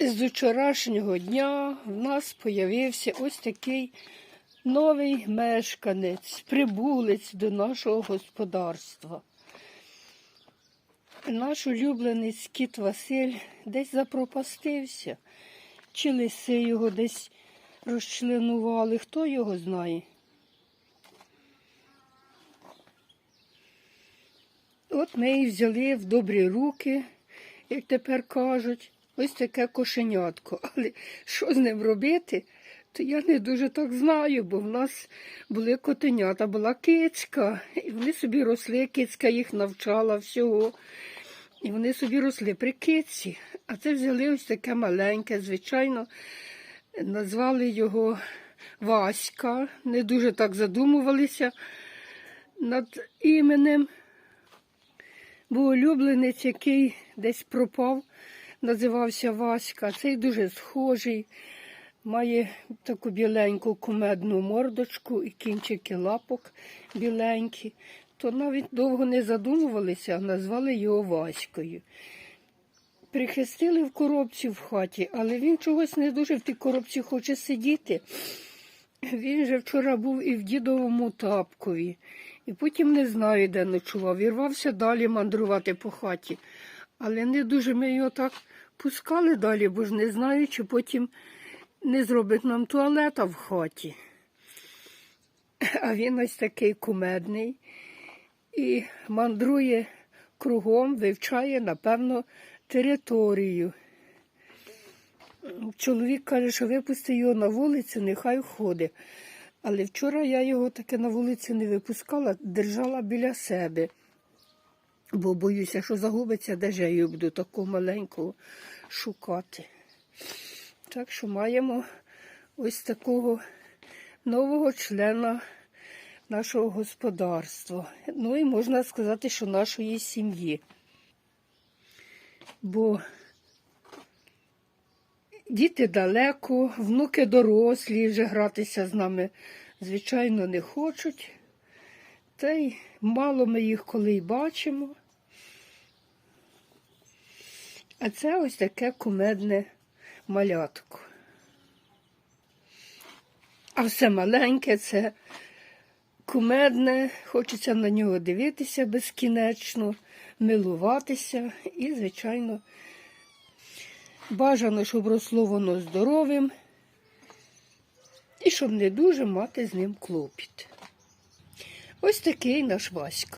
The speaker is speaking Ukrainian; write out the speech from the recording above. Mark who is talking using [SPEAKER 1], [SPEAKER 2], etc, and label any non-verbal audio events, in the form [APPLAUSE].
[SPEAKER 1] З вчорашнього дня в нас появився ось такий новий мешканець, прибулець до нашого господарства. Наш улюблений скіт Василь десь запропастився, чи лиси його десь розчленували, хто його знає. От ми і взяли в добрі руки, як тепер кажуть, ось таке кошенятко. [LAUGHS] Але що з ним робити, то я не дуже так знаю, бо в нас були котенята, була кицька, і вони собі росли, кицька їх навчала всього. І вони собі росли при киці. А це взяли ось таке маленьке, звичайно, назвали його Васька, не дуже так задумувалися над іменем. Бо улюбленець, який десь пропав, називався Васька. Цей дуже схожий, має таку біленьку кумедну мордочку і кінчики лапок біленькі. То навіть довго не задумувалися, назвали його Ваською. Прихистили в коробці в хаті, але він чогось не дуже в тій коробці хоче сидіти. Він же вчора був і в дідовому тапкові, і потім не знаю, де ночував. Вірвався далі мандрувати по хаті. Але не дуже ми його так пускали далі, бо ж не знаю, чи потім не зробить нам туалета в хаті. А він ось такий кумедний і мандрує кругом, вивчає, напевно, територію. Чоловік каже, що випусти його на вулицю, нехай ходить. Але вчора я його таки на вулицю не випускала, держала біля себе, бо боюся, що загубиться, де ж я її буду такого маленького шукати. Так що маємо ось такого нового члена нашого господарства. Ну і можна сказати, що нашої сім'ї. Бо Діти далеко, внуки дорослі, вже гратися з нами, звичайно, не хочуть. Та й мало ми їх коли й бачимо. А це ось таке кумедне малятко. А все маленьке, це кумедне, хочеться на нього дивитися безкінечно, милуватися і, звичайно, Бажано, щоб росло воно здоровим і щоб не дуже мати з ним клопіт. Ось такий наш Васька.